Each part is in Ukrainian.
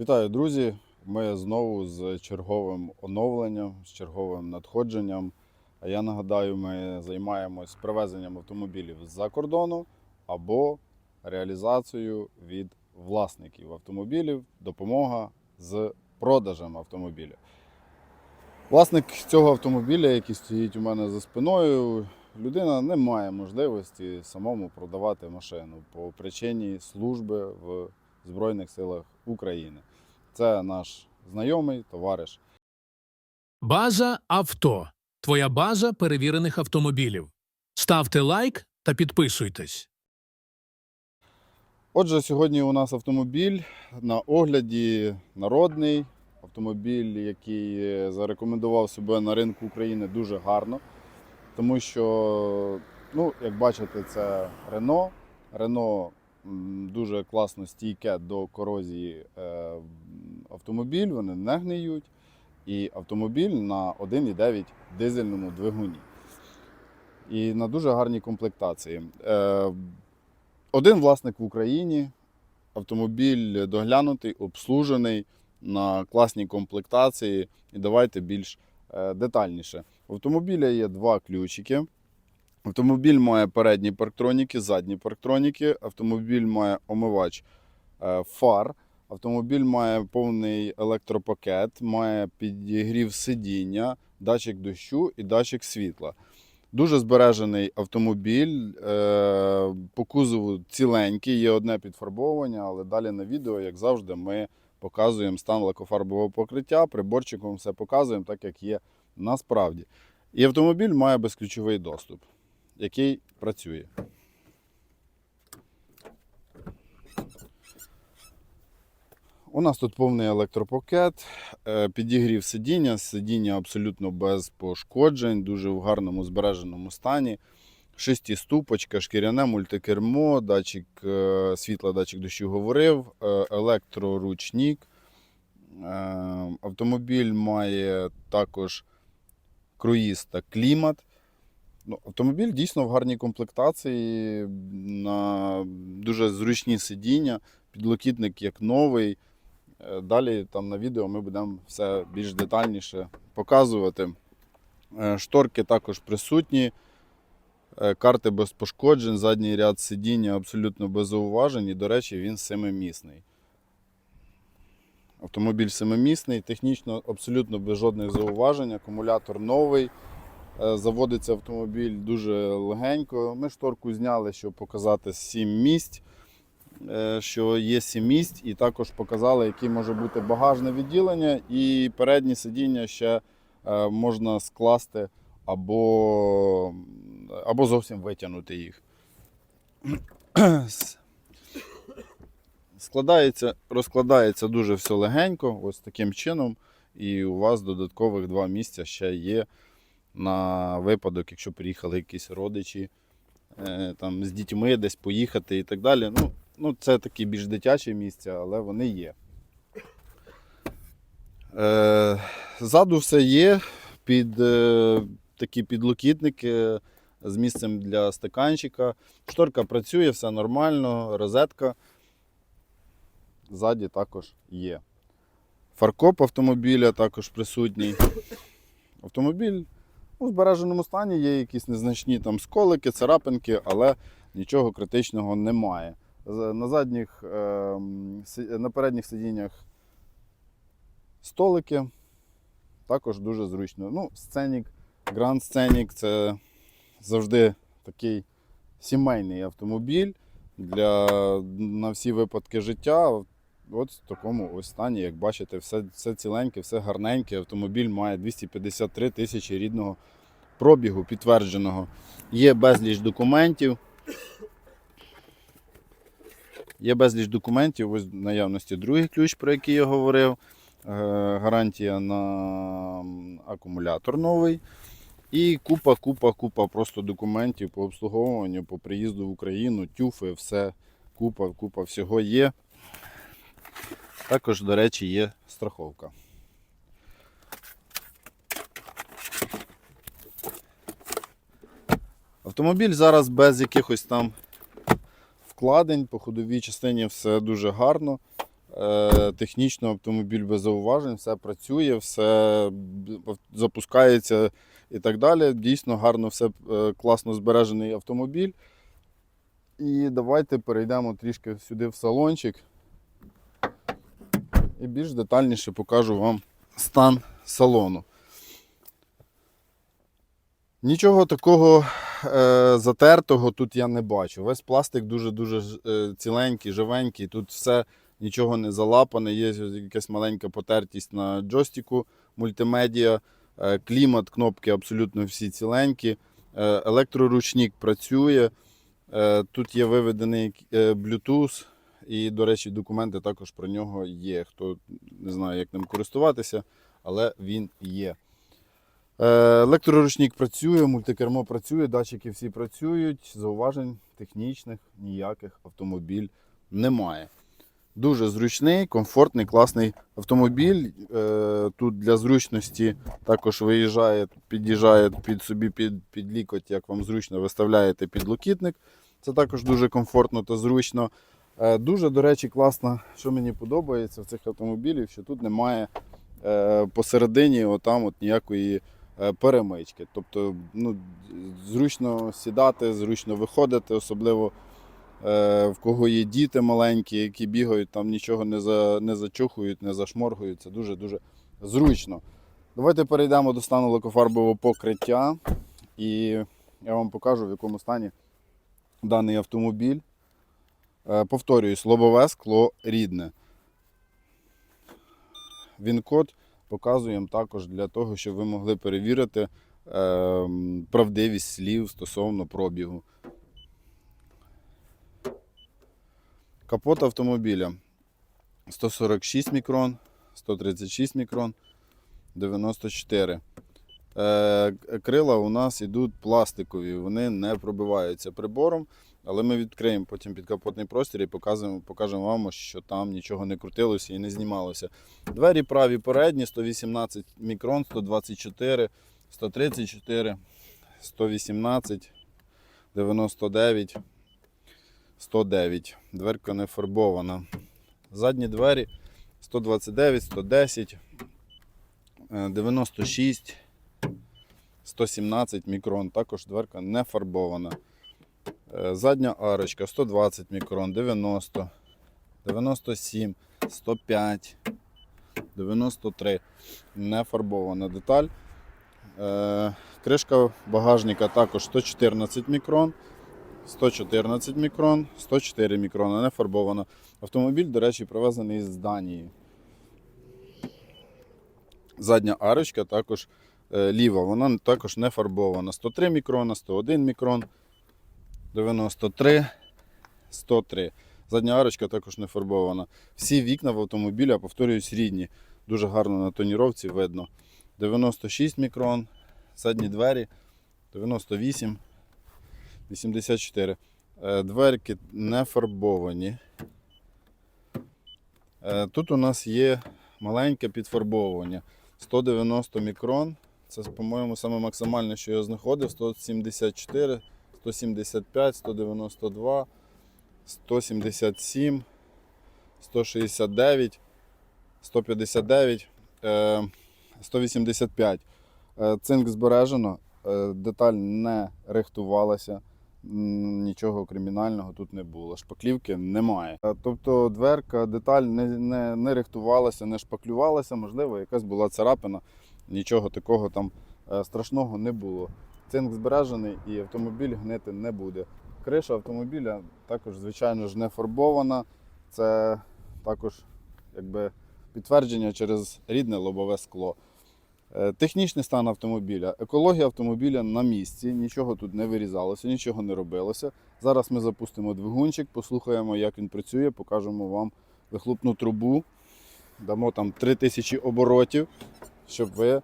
Вітаю, друзі! Ми знову з черговим оновленням, з черговим надходженням. А я нагадаю, ми займаємось привезенням автомобілів з-за кордону або реалізацією від власників автомобілів, допомога з продажем автомобіля. Власник цього автомобіля, який стоїть у мене за спиною, людина не має можливості самому продавати машину по причині служби в Збройних силах України. Це наш знайомий товариш. База авто. Твоя база перевірених автомобілів. Ставте лайк та підписуйтесь. Отже, сьогодні у нас автомобіль на огляді народний. Автомобіль, який зарекомендував себе на ринку України дуже гарно. Тому що, ну, як бачите, це Рено. Рено дуже класно стійке до корозії е, автомобіль, вони не гниють. І автомобіль на 1,9 дизельному двигуні. І на дуже гарній комплектації. Е, один власник в Україні, автомобіль доглянутий, обслужений на класній комплектації. І давайте більш е, детальніше. У автомобіля є два ключики. Автомобіль має передні парктроніки, задні парктроніки. Автомобіль має омивач е, фар. Автомобіль має повний електропакет, має підігрів сидіння, датчик дощу і датчик світла. Дуже збережений автомобіль. е, По кузову ціленький, є одне підфарбовування, але далі на відео, як завжди, ми показуємо стан лакофарбового покриття, приборчиком все показуємо так, як є насправді. І автомобіль має безключовий доступ, який працює. У нас тут повний електропакет, е, підігрів сидіння, сидіння абсолютно без пошкоджень, дуже в гарному збереженому стані. Шестиступочка, шкіряне мультикермо, датчик е, світла, датчик дощу говорив, е, електроручник. Автомобіль має також круїз та клімат. Ну, автомобіль дійсно в гарній комплектації, на дуже зручні сидіння, підлокітник як новий. Е, Далі там на відео ми будемо все більш детальніше показувати. Е, Шторки також присутні, Е, карти без пошкоджень, задній ряд сидіння абсолютно без зауважень. І, до речі, він семимісний. Автомобіль семимісний, технічно абсолютно без жодних зауважень. Акумулятор новий. Е, Заводиться автомобіль дуже легенько. Ми шторку зняли, щоб показати 7 місць е, що є сім місць, і також показали, яке може бути багажне відділення, і передні сидіння ще е, можна скласти або, або зовсім витягнути їх. Складається, розкладається дуже все легенько, ось таким чином. І у вас додаткових два місця ще є на випадок, якщо приїхали якісь родичі е, там, з дітьми десь поїхати і так далі. Ну, ну, це такі більш дитячі місця, але вони є. Е, ззаду все є під е, такі підлокітники з місцем для стаканчика. Шторка працює, все нормально, розетка ззаді також є. Фаркоп автомобіля також присутній. Автомобіль у збереженому стані є якісь незначні там сколики, царапинки, але нічого критичного немає. На задніх, ем, на передніх сидіннях столики також дуже зручно. Ну, сценік, Grand Scenic це завжди такий сімейний автомобіль для, на всі випадки життя. От в такому ось стані, як бачите, все, все ціленьке, все гарненьке. Автомобіль має 253 тисячі рідного пробігу підтвердженого. Є безліч документів. Є безліч документів, ось в наявності другий ключ, про який я говорив. Е, Гарантія на акумулятор новий. І купа, купа, купа просто документів по обслуговуванню, по приїзду в Україну, тюфи, все, купа, купа всього є. Також, до речі, є страховка. Автомобіль зараз без якихось там вкладень, по ходовій частині все дуже гарно. Е, Технічно автомобіль без зауважень, все працює, все запускається і так далі. Дійсно гарно, все е, класно збережений автомобіль. І давайте перейдемо трішки сюди в салончик. І більш детальніше покажу вам стан салону. Нічого такого е, затертого тут я не бачу. Весь пластик дуже-дуже е, ціленький, живенький. Тут все нічого не залапане. Є якась маленька потертість на джойстику мультимедіа. Е, клімат, кнопки абсолютно всі ціленькі. Е, електроручник працює. Е, тут є виведений е, Bluetooth. І, до речі, документи також про нього є. Хто не знає, як ним користуватися, але він є. Е, Електроручник працює, мультикермо працює, датчики всі працюють. Зауважень технічних ніяких автомобіль немає. Дуже зручний, комфортний, класний автомобіль. Е, Тут для зручності також виїжджає, під'їжджає під собі під, під лікоть, як вам зручно, виставляєте підлокітник. Це також дуже комфортно та зручно. Е, Дуже, до речі, класно, що мені подобається в цих автомобілів, що тут немає е, посередині отам от ніякої е, перемички. Тобто ну, зручно сідати, зручно виходити, особливо в кого є діти маленькі, які бігають, там нічого не, за, не зачухують, не зашморгують. Це дуже-дуже зручно. Давайте перейдемо до стану лакофарбового покриття. І я вам покажу, в якому стані даний автомобіль. Е, Повторююсь, лобове скло рідне. Він-код показуємо також для того, щоб ви могли перевірити е, правдивість слів стосовно пробігу. Капот автомобіля 146 мікрон, 136 мікрон, 94. Е, крила у нас йдуть пластикові, вони не пробиваються прибором, але ми відкриємо потім підкапотний простір і покажемо, покажемо вам, що там нічого не крутилося і не знімалося. Двері праві передні, 118 мікрон, 124, 134, 118, 99, 109. Дверка не фарбована. Задні двері 129, 110, е, 96, 117 мікрон. Також дверка не фарбована. Е, Задня арочка 120 мікрон, 90, 97, 105, 93. Не фарбована деталь. Е, Кришка багажника також 114 мікрон, 114 мікрон, 104 мікрона, не фарбована. Автомобіль, до речі, привезений з Данії. Задня арочка також е, ліва, вона також не фарбована. 103 мікрона, 101 мікрон, 93, 103. Задня арочка також не фарбована. Всі вікна в автомобіля, повторююсь, рідні. Дуже гарно на тоніровці видно. 96 мікрон, задні двері 98, 84. Е, Дверки не фарбовані. Е, Тут у нас є маленьке підфарбовування. 190 мікрон. Це, по-моєму, саме максимальне, що я знаходив. 174, 175, 192, 177, 169, 159, е, 185. Е, Цинк збережено, е, деталь не рихтувалася, нічого кримінального тут не було. Шпаклівки немає. Е, Тобто дверка, деталь не, не, не рихтувалася, не шпаклювалася, можливо, якась була царапина, нічого такого там е, страшного не було. Цинк збережений і автомобіль гнити не буде. Криша автомобіля також, звичайно ж, не фарбована. Це також якби, підтвердження через рідне лобове скло. Е, Технічний стан автомобіля. Екологія автомобіля на місці, нічого тут не вирізалося, нічого не робилося. Зараз ми запустимо двигунчик, послухаємо, як він працює, покажемо вам вихлопну трубу. Дамо там 3000 оборотів, щоб ви.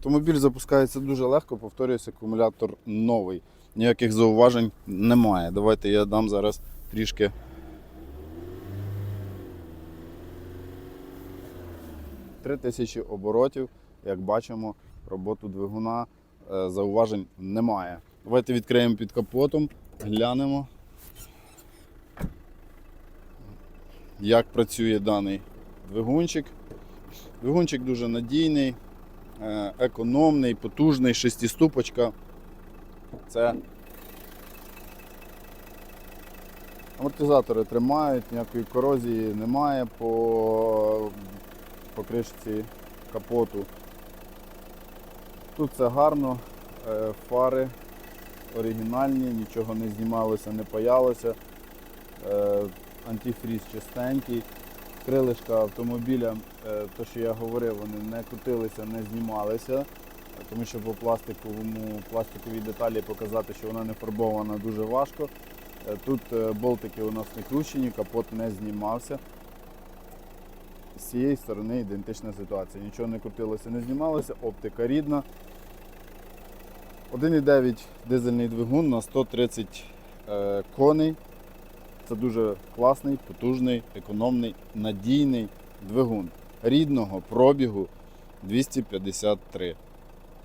Автомобіль запускається дуже легко, повторюється, акумулятор новий. Ніяких зауважень немає. Давайте я дам зараз трішки. Три тисячі оборотів, як бачимо, роботу двигуна е, зауважень немає. Давайте відкриємо під капотом, глянемо, як працює даний двигунчик. Двигунчик дуже надійний, економний, потужний, шестиступочка. Це амортизатори тримають, ніякої корозії немає по, по кришці капоту. Тут все гарно, е, фари оригінальні, нічого не знімалося, не паялося. Е, Антифріз чистенький. Крилишка автомобіля, е, то що я говорив, вони не крутилися, не знімалися, тому що по пластиковому пластиковій деталі показати, що вона не фарбована, дуже важко. Е, Тут е, болтики у нас не кручені, капот не знімався. З цієї сторони ідентична ситуація. Нічого не крутилося, не знімалося, оптика рідна. 1,9 дизельний двигун на 130 е, коней. Це дуже класний, потужний, економний, надійний двигун. Рідного пробігу 253.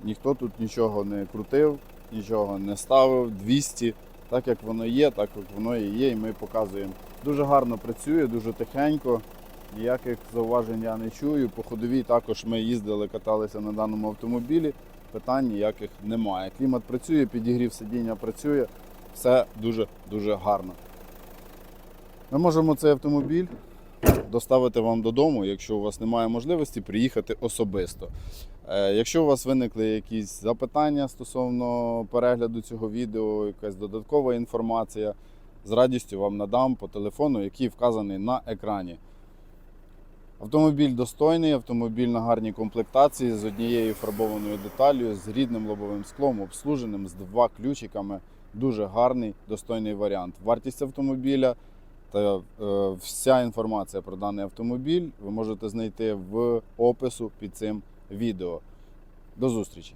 Ніхто тут нічого не крутив, нічого не ставив. 200. Так як воно є, так як воно і є, і ми показуємо. Дуже гарно працює, дуже тихенько. Ніяких зауважень я не чую. По ходовій також ми їздили, каталися на даному автомобілі. Питань ніяких немає. Клімат працює, підігрів сидіння працює, все дуже-дуже гарно. Ми можемо цей автомобіль доставити вам додому, якщо у вас немає можливості приїхати особисто. Е, Якщо у вас виникли якісь запитання стосовно перегляду цього відео, якась додаткова інформація, з радістю вам надам по телефону, який вказаний на екрані. Автомобіль достойний, автомобіль на гарній комплектації з однією фарбованою деталлю, з рідним лобовим склом, обслуженим, з два ключиками. Дуже гарний, достойний варіант. Вартість автомобіля та е, вся інформація про даний автомобіль ви можете знайти в опису під цим відео. До зустрічі!